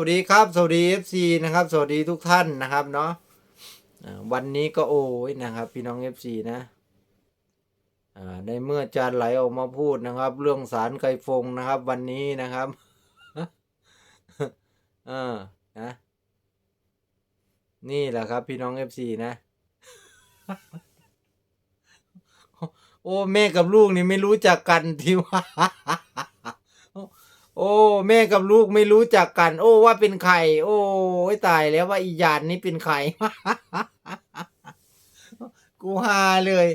สวัสดีครับ สวัสดี FC นะครับ สวัสดีทุกท่านนะครับเนาะวันนี้ก็โอ้ยนะครับ พี่น้อง FC นะในเมื่อจานไหลออกมาพูดนะครับ เรื่องสารไกฟงนะครับ วันนี้นะครับเออนะนี่แหละครับ พี่น้อง FC นะ โอ้แม่กับลูกนี่ไม่รู้จักกันที่ว่า โอ้ แม่กับลูกไม่รู้จักกัน โอ้ว่าเป็นใครโอ้ยตายแล้วว่าอีหยานนี่เป็นใครกูฮาเลย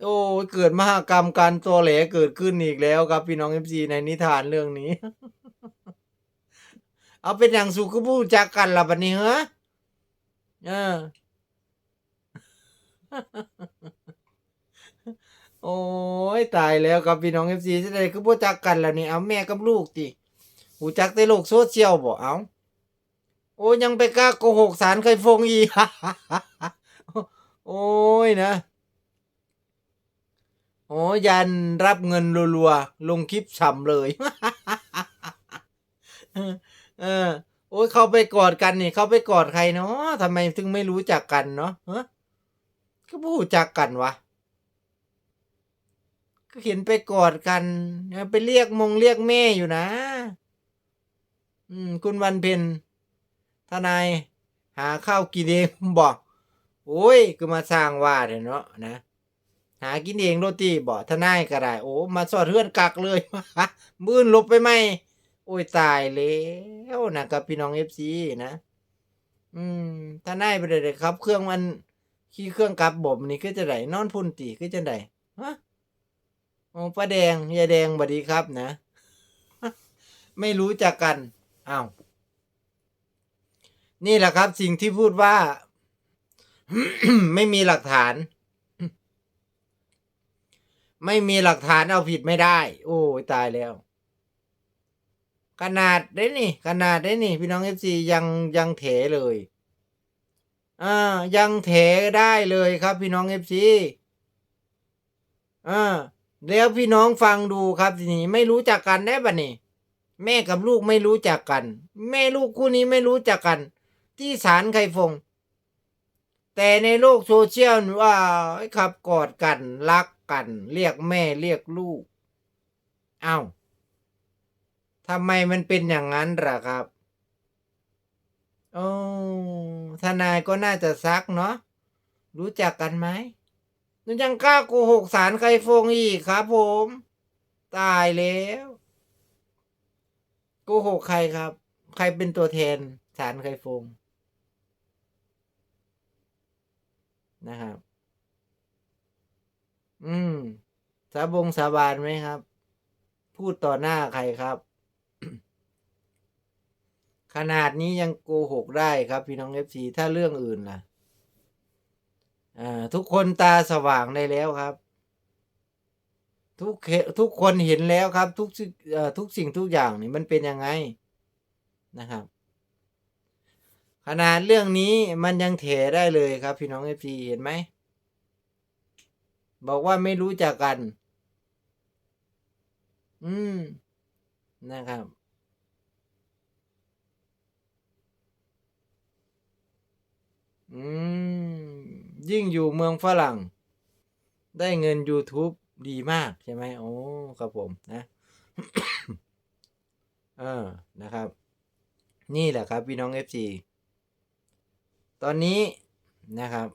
โอ้เกิดมหากรรมการตัวแหลเกิดขึ้นอีกแล้วครับ พี่น้องเอฟซีในนิทานเรื่องนี้ เอาเป็นอย่างสุขผู้จักกันล่ะบัดนี้เหรอเออโอ้ยตายแล้วครับพี่น้องเอฟซีจะได้คือผู้จักกันแล้วนี่เอาแม่กับลูกติ หูจักในโลกโซเชียลบ่เอาโอ้ยยังไปกล้าโกหกสารเคยฟงอีโอ้ยนะโอ้ยยันรับเงินรัวๆลงคลิปฉ่ำเลยเออโอ้ยเขาไปกอดกันนี่เขาไปกอดใครเนาะทำไมถึงไม่รู้จักกันเนาะฮะก็ผู้จักกันวะก็เห็นไปกอดกันไปเรียกมงเรียกแม่อยู่นะ อืม คุณวันเพ็ญทนายหาข้าวกินเองบอกโอ้ยก็มาสร้างว่าเถอะเนาะนะ หากินเองโรตีบอกทนายก็ได้โอ้มาสอดเฮือนกักเลยมื่นลบไปไหมโอ้ยตายแล้วนะครับพี่น้องเอฟซีนะ อืมทนายไปเลยครับ เครื่องมันขี้เครื่องกลับบ่มนี่ก็จะไหนนอนพุ่นตีก็จะไหนฮะโอ้ป้าแดงยายแดงบัดดีครับนะ ไม่รู้จักกัน อ้าวนี่แหละครับสิ่งที่พูดว่า ไม่มีหลักฐาน ไม่มีหลักฐานเอาผิดไม่ได้ โอ้ยตายแล้ว ขนาดได้นี่ ขนาดได้นี่ พี่น้องเอฟซียังยังเถเลยอ่ายังเถได้เลยครับพี่น้องเอฟซีอ่าแล้วพี่น้องฟังดูครับทีนี้ไม่รู้จักกันได้ปะนี่ แม่กับลูกไม่รู้จักกัน แม่ลูกคู่นี้ไม่รู้จักกัน ที่ศาลไคฟง แต่ในโลกโซเชียลว่าขับกอดกันรักกัน เรียกแม่เรียกลูก เอา้าทำไมมันเป็นอย่างนั้นล่ะครับโอ้ทนายก็น่าจะซักเนาะรู้จักกันไหมยังกล้าโกหกสารไคฟงอีกครับผม ตายแล้ว โกหกใครครับ ใครเป็นตัวแทนสารไคฟงนะครับ อืม สาบงสาบานไหมครับ พูดต่อหน้าใครครับ ขนาดนี้ยังโกหกได้ครับ พี่น้องเอฟซีถ้าเรื่องอื่นล่ะ อ่า ทุกคนตาสว่างได้แล้วครับ ทุกคทุกคนเห็นแล้วครับ ทุกสิ่งทุกสิ่งทุกอย่างนี่มันเป็นยังไงนะครับ ขนาดเรื่องนี้มันยังเถได้เลยครับ พี่น้องเอฟซีเห็นไหมบอกว่าไม่รู้จักกัน อืม นะครับ อืม ยิ่งอยู่เมืองฝรั่ง ได้เงิน YouTube ดีมากใช่ไหมโอ้ครับผมนะเออนะครับ นี่แหละครับพี่น้อง FC ตอนนี้นะครับ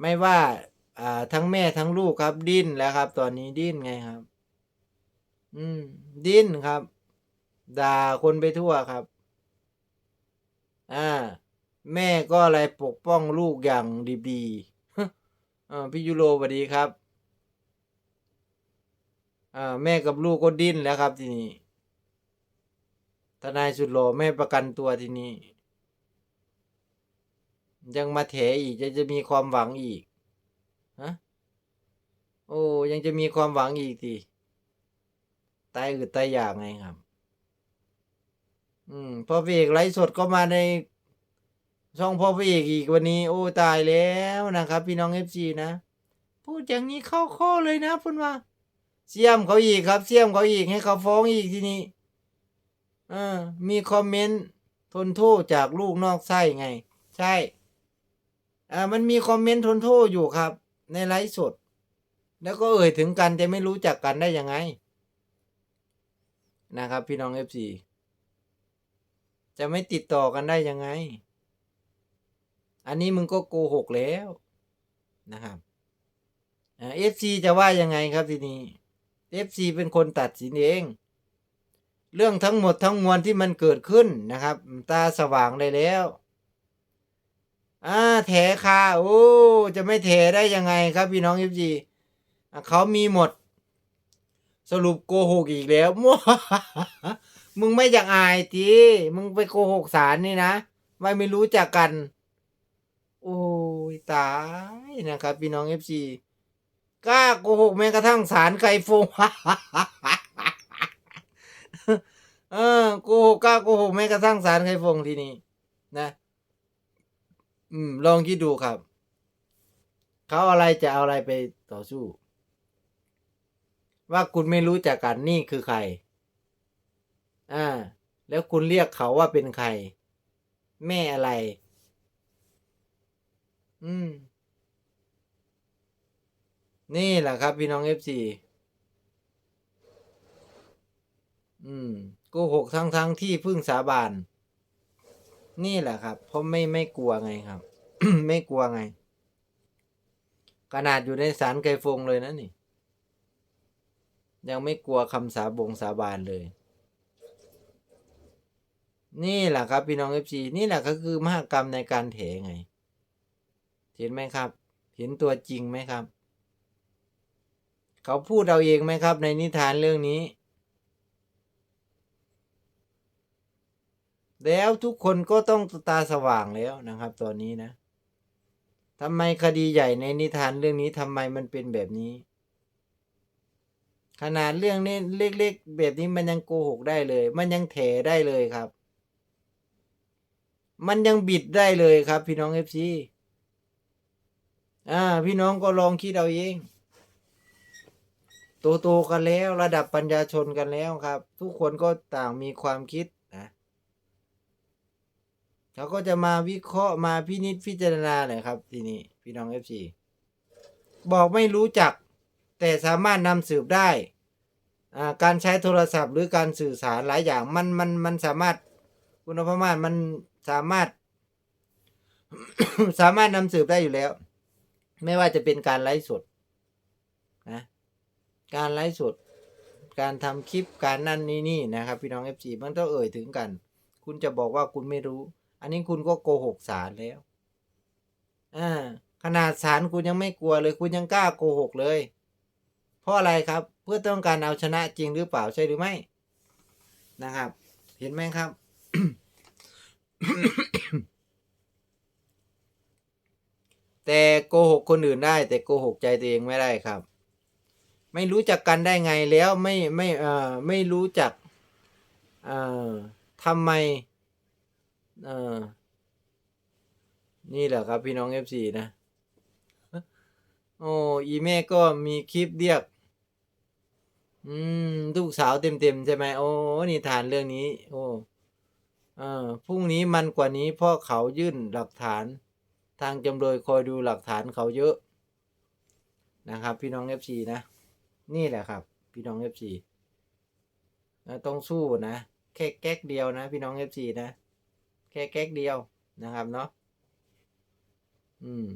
ไม่ว่าอ่าทั้งแม่ทั้งลูกครับดิ้นแล้วครับ ตอนนี้ดิ้นไงครับ อืม ดิ้นครับ ด่าคนไปทั่วครับ อ่า แม่ก็อะไรปกป้องลูกอย่างดีๆ อ่าพี่ยูโรสวัสดีครับอ่าแม่กับลูกก็ดิ้นแล้วครับทีนี้ทนายสุดหล่อไม่ประกันตัวทีนี้ ยังมาแถอีกจะจะมีความหวังอีกฮะโอ้ยังจะมีความหวังอีกทีตายอึดตายอยากไงครับ อืมพอพี่เอกไลฟ์สดก็มาใน ช่องพ่อพระเอกอีกวันนี้ โอ้ตายแล้วนะครับ พี่น้องเอฟซีนะ พูดอย่างนี้เข้าข้อเลยนะพุ่นว่าเสี่ยมเขาอีกครับเสี่ยมเขาอีกให้เขาฟ้องอีกทีนี้เออมีคอมเมนต์ทนโทษจากลูกนอกไส้ไง ใช่อ่ามันมีคอมเมนต์ทนโทษอยู่ครับ ในไลฟ์สด แล้วก็เอ่ยถึงกันจะไม่รู้จักกันได้ยังไง นะครับ พี่น้องเอฟซีจะไม่ติดต่อกันได้ยังไง อันนี้มึงก็โกหกแล้วนะครับเอฟซีจะว่ายังไงครับทีนี้เอฟซีเป็นคนตัดสินเอง เรื่องทั้งหมดทั้งมวลที่มันเกิดขึ้นนะครับ ตาสว่างได้แล้วอ่าแถคาโอ้จะไม่แถได้ยังไงครับพี่น้องเอฟซีเขามีหมด สรุปโกหกอีกแล้วมั่วมึงไม่อยากอายทีมึงไปโกหกสารนี่นะ ไม่ไม่รู้จักกัน โอ้ยตายนะครับพี่น้องเอฟซีกล้าโกหกแม้กระทั่งสารไก่ฟงเออโกหกกล้าโกหกแม้กระทั่งสารไข่ฟงทีนี้นะ อืม ลองคิดดูครับ เขาอะไรจะเอาอะไรไปต่อสู้ ว่าคุณไม่รู้จักกันนี่คือใคร อ่า แล้วคุณเรียกเขาว่าเป็นใคร แม่อะไร อืม นี่แหละครับพี่น้องเอฟซีอืมโกหกทั้งทั้งที่พึ่งสาบาน นี่แหละครับ เพราะไม่ไม่กลัวไงครับ ไม่กลัวไง ขนาดอยู่ในศาลไกฟงเลยนะนี่ ยังไม่กลัวคำสาบงสาบานเลย นี่แหละครับพี่น้องเอฟซีนี่แหละก็คือมหากรรมในการเถไง เห็นไหมครับ เห็นตัวจริงไหมครับ เขาพูดเอาเองไหมครับ ในนิทานเรื่องนี้ แล้วทุกคนก็ต้องตาสว่างแล้วนะครับ ตอนนี้นะทำไมคดีใหญ่ในนิทานเรื่องนี้ทำไมมันเป็นแบบนี้ ขนาดเรื่องนี้เล็กๆแบบนี้มันยังโกหกได้เลย มันยังแถได้เลยครับ มันยังบิดได้เลยครับ พี่น้องเอฟซี อ่า พี่น้องก็ลองคิดเอาเองโตโตๆกันแล้วระดับปัญญาชนกันแล้วครับ ทุกคนก็ต่างมีความคิดนะเขาก็จะมาวิเคราะห์มาพินิจพิจารณาเลยครับ ทีนี้พี่น้องเอฟซีบอกไม่รู้จัก แต่สามารถนำสืบได้การใช้โทรศัพท์หรือการสื่อสารหลายอย่างมันมันมันสามารถคุณภาพมันสามารถ สามารถนำสืบได้อยู่แล้ว ไม่ว่าจะเป็นการไลฟ์สดนะการไลฟ์สด การทำคลิปการนั่นนี่นี่นะครับ พี่น้องเอฟซีมันต้องเอ่ยถึงกัน คุณจะบอกว่าคุณไม่รู้ อันนี้คุณก็โกหกศาลแล้วอ่าขนาดศาลคุณยังไม่กลัวเลย คุณยังกล้าโกหกเลย เพราะอะไรครับ เพื่อต้องการเอาชนะจริงหรือเปล่าใช่หรือไม่นะครับ เห็นไหมครับ แต่โกหกคนอื่นได้ แต่โกหกใจตัวเองไม่ได้ครับ ไม่รู้จักกันได้ไงแล้วไม่ไม่เอ่อไม่รู้จักเอ่อทำไมเอ่อนี่แหละครับพี่น้องเอฟซีนะโอ้อีแม่ก็มีคลิปเรียก อืมลูกสาวเต็มเต็มๆใช่ไหมโอ้นิทานเรื่องนี้ โอ้เออพรุ่งนี้มันกว่านี้เพราะเขายื่นหลักฐาน ทางจำเลยคอยดูหลักฐานเขาเยอะนะครับ พี่น้องเอฟซีนะ นี่แหละครับ พี่น้องเอฟซีนะต้องสู้นะแค่แก๊กเดียวนะ พี่น้องเอฟซีนะ แค่แก๊กเดียวนะครับเนาะอืม